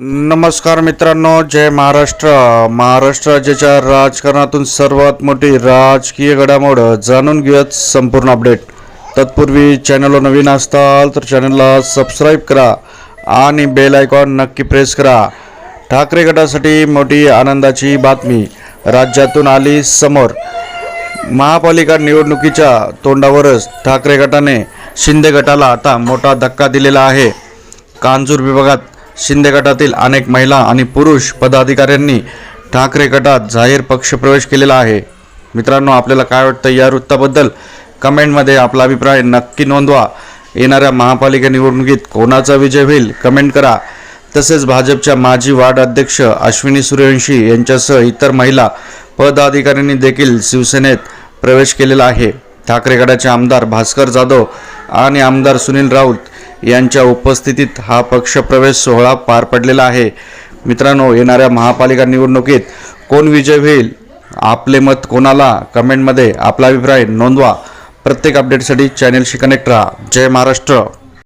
नमस्कार मित्रांनो जय महाराष्ट्र. महाराष्ट्र राज्याच्या राजकारणातून सर्वात मोठी राजकीय घडामोड जाणून घेऊयात संपूर्ण अपडेट. तत्पूर्वी चॅनलवर नवीन असताल तर चॅनलला सबस्क्राईब करा आणि बेल आयकॉन नक्की प्रेस करा. ठाकरे गटासाठी मोठी आनंदाची बातमी. राज्यातून आली समोर. महापालिका निवडणुकीच्या तोंडावरच ठाकरे गटाने शिंदे गटाला आता मोठा धक्का दिलेला आहे. कांजूर विभागात शिंदे गटातील अनेक महिला आणि पुरुष पदाधिकाऱ्यांनी ठाकरे गटात जाहीर पक्षप्रवेश केलेला आहे. मित्रांनो आपल्याला काय वाटतं या वृत्ताबद्दल कमेंटमध्ये आपला अभिप्राय नक्की नोंदवा. येणाऱ्या महापालिका निवडणुकीत कोणाचा विजय होईल कमेंट करा. तसेच भाजपच्या माजी वार्ड अध्यक्ष अश्विनी सूर्यवंशी यांच्यासह इतर महिला पदाधिकाऱ्यांनी देखील शिवसेनेत प्रवेश केलेला आहे. ठाकरे गटाचे आमदार भास्कर जाधव आणि आमदार सुनील राऊत यांच्या उपस्थितीत हा पक्षप्रवेश सोहळा पार पडलेला आहे. मित्रांनो येणाऱ्या महापालिका निवडणुकीत कोण विजय होईल आपले मत कोणाला? कमेंटमध्ये आपला अभिप्राय नोंदवा. प्रत्येक अपडेटसाठी चॅनेलशी कनेक्ट राहा. जय महाराष्ट्र.